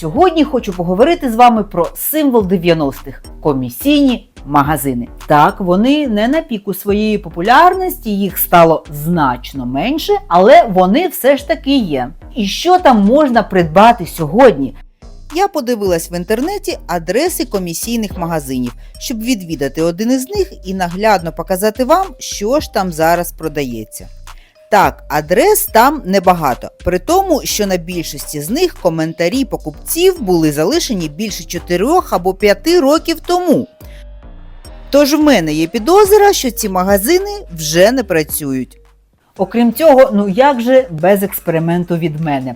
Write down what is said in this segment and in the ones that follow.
Сьогодні хочу поговорити з вами про символ 90-х комісійні магазини. Так, вони не на піку своєї популярності, їх стало значно менше, але вони все ж таки є. І що там можна придбати сьогодні? Я подивилась в інтернеті адреси комісійних магазинів, щоб відвідати один із них і наглядно показати вам, що ж там зараз продається. Так, адрес там небагато, при тому, що на більшості з них коментарі покупців були залишені більше 4 або 5 років тому. Тож в мене є підозра, що ці магазини вже не працюють. Окрім цього, ну як же без експерименту від мене?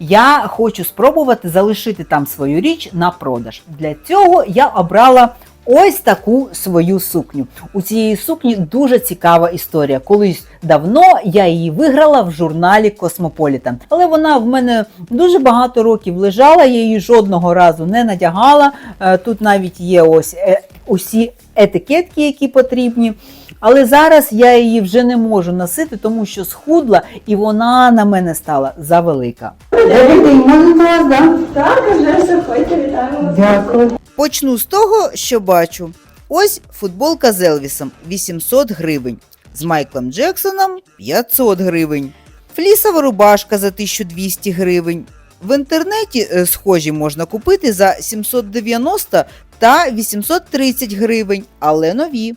Я хочу спробувати залишити там свою річ на продаж. Для цього я обрала ось таку свою сукню. У цієї сукні дуже цікава історія. Колись давно я її виграла в журналі Космополітан. Але вона в мене дуже багато років лежала, я її жодного разу не надягала. Е, Тут навіть є ось е, усі етикетки, які потрібні. Але зараз я її вже не можу носити, тому що схудла і вона на мене стала завелика. Добрий день, можна вас, да? Так, вже заходьте, вітаємо. Дякую. Почну з того, що бачу. Ось футболка з Елвісом 800 гривень, з Майклом Джексоном 500 гривень, флісова рубашка за 1200 гривень. В інтернеті е, схожі можна купити за 790 та 830 гривень, але нові.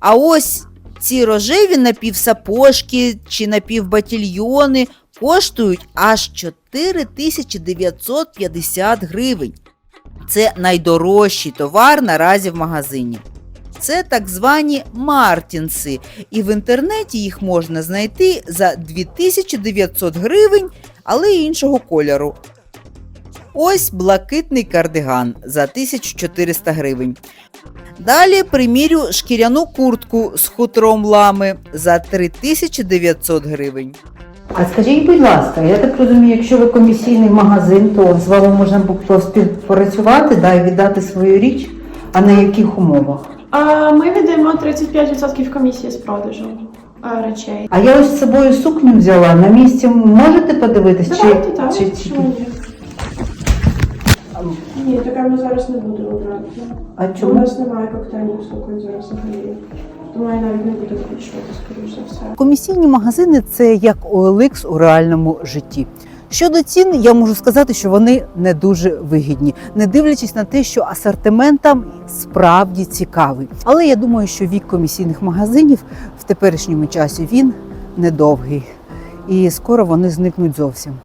А ось ці рожеві напівсапожки чи напівбатільйони коштують аж 4950 гривень. Це найдорожчий товар наразі в магазині. Це так звані мартінси, і в інтернеті їх можна знайти за 2900 гривень, але іншого кольору. Ось блакитний кардиган за 1400 гривень. Далі примірю шкіряну куртку з хутром лами за 3900 гривень. А скажіть, будь ласка, я так розумію, якщо ви комісійний магазин, то з вами можна було співпрацювати да, і віддати свою річ, а на яких умовах? А, Ми віддаємо 35% комісії з продажу а, речей. А я ось з собою сукню взяла. На місці можете подивитись? Давайте, так. чи, чи, Чому ні? Таке ми зараз не будемо брати. А У чому? нас немає коктейльних суконь зараз взагалі. Тому я навіть не буду включувати, скоріш за все. Комісійні магазини це як OLX у реальному житті. Щодо цін, я можу сказати, що вони не дуже вигідні, не дивлячись на те, що асортимент там справді цікавий. Але я думаю, що вік комісійних магазинів в теперішньому часі він недовгий, і скоро вони зникнуть зовсім.